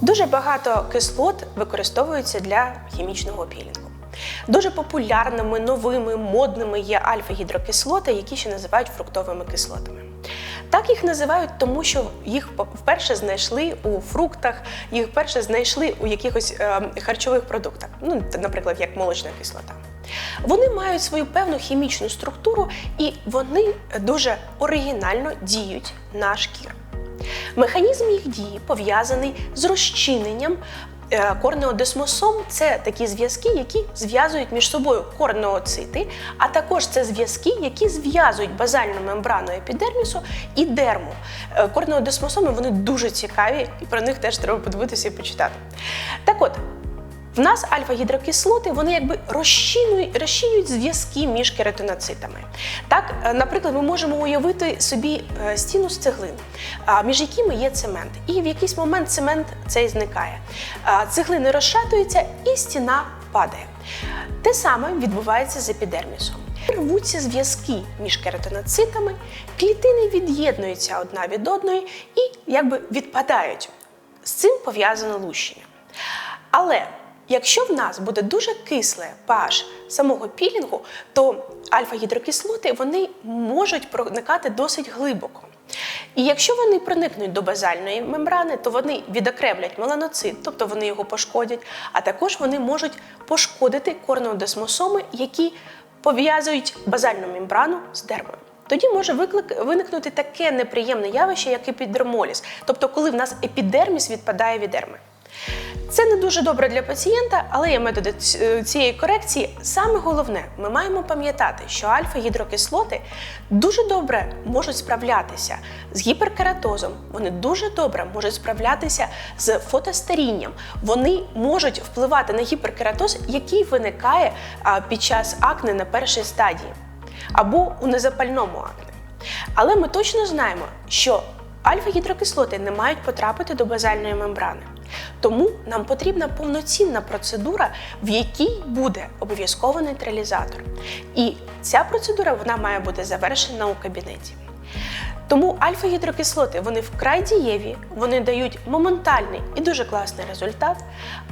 Дуже багато кислот використовуються для хімічного пілінгу. Дуже популярними, новими, модними є альфа-гідрокислоти, які ще називають фруктовими кислотами. Так їх називають, тому що їх вперше знайшли у фруктах, їх вперше знайшли у якихось е, харчових продуктах, ну, наприклад, як молочна кислота. Вони мають свою певну хімічну структуру і вони дуже оригінально діють на шкіру. Механізм їх дії пов'язаний з розчиненням е, корнеодесмосом. Це такі зв'язки, які зв'язують між собою корнеоцити, а також це зв'язки, які зв'язують базальну мембрану епідермісу і дерму. Е, Корнеодесмосоми вони дуже цікаві, і про них теж треба подивитися і почитати. Так от. В нас альфа-гідрокислоти вони якби розчинюють, розчинюють зв'язки між кератиноцитами. Так, е, наприклад, ми можемо уявити собі е, стіну з цеглин, між якими є цемент. І в якийсь момент цемент цей зникає. Цеглини розшатуються і стіна падає. Те саме відбувається з епідермісом. Рвуться зв'язки між кератиноцитами, клітини від'єднуються одна від одної і якби відпадають. З цим пов'язане лущення. Але якщо в нас буде дуже кисле pH самого пілінгу, то альфа-гідрокислоти вони можуть проникати досить глибоко. І якщо вони проникнуть до базальної мембрани, то вони відокремлять меланоцит, тобто вони його пошкодять, а також вони можуть пошкодити корнеодесмосоми, які пов'язують базальну мембрану з дермою. Тоді може виклик, виникнути таке неприємне явище, як епідермоліз, тобто коли в нас епідерміс відпадає від дерми. Це не дуже добре для пацієнта, але є методи цієї корекції. Саме головне, ми маємо пам'ятати, що альфа-гідрокислоти дуже добре можуть справлятися з гіперкератозом, вони дуже добре можуть справлятися з фотостарінням. Вони можуть впливати на гіперкератоз, який виникає під час акне на першій стадії або у незапальному акне. Але ми точно знаємо, що альфа-гідрокислоти не мають потрапити до базальної мембрани. Тому нам потрібна повноцінна процедура, в якій буде обов'язково нейтралізатор. І ця процедура вона має бути завершена у кабінеті. Тому альфа-гідрокислоти вони вкрай дієві, вони дають моментальний і дуже класний результат,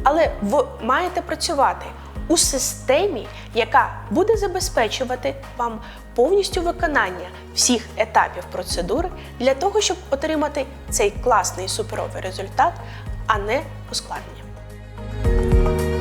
але ви маєте працювати у системі, яка буде забезпечувати вам повністю виконання всіх етапів процедури для того, щоб отримати цей класний суперовий результат, а не ускладнення.